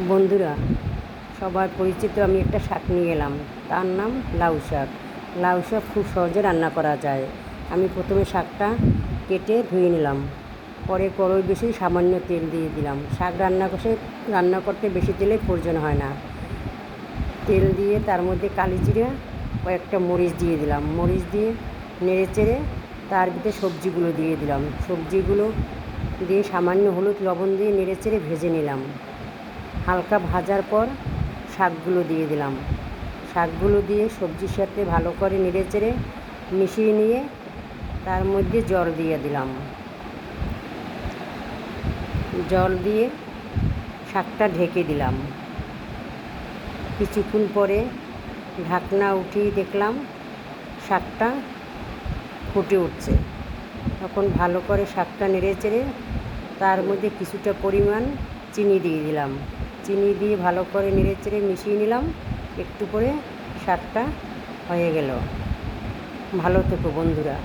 বন্ধুরা, সবার পরিচিত আমি একটা শাক নিয়ে এলাম। তার নাম লাউ শাক। লাউ শাক খুব সহজে রান্না করা যায়। আমি প্রথমে শাকটা কেটে ধুয়ে নিলাম। পরে কড়ই বেশি সামান্য তেল দিয়ে দিলাম। শাক রান্না করতে রান্না করতে বেশি তেলের প্রয়োজন হয় না। তেল দিয়ে তার মধ্যে কালি জিরে, কয়েকটা মরিচ দিয়ে দিলাম। মরিচ দিয়ে নেড়ে চেড়ে তার ভিতরে সবজিগুলো দিয়ে দিলাম। সবজিগুলো দিয়ে সামান্য হলুদ লবণ দিয়ে নেড়ে চেড়ে ভেজে নিলাম। হালকা ভাজার পর শাকগুলো দিয়ে দিলাম। শাকগুলো দিয়ে সবজির সাথে ভালো করে নেড়ে চেড়ে মিশিয়ে নিয়ে তার মধ্যে জল দিয়ে দিলাম। জল দিয়ে শাকটা ঢেকে দিলাম। কিছুক্ষণ পরে ঢাকনা উঠিয়ে দেখলাম শাকটা ফুটে উঠছে। তখন ভালো করে শাকটা নেড়ে চেড়ে তার মধ্যে কিছুটা পরিমাণ চিনি দিয়ে দিলাম। চিনি দিয়ে ভালো করে নেড়ে চেড়ে মিশিয়ে নিলাম। একটু করে স্বাদটা হয়ে গেল। ভালো থেকো বন্ধুরা।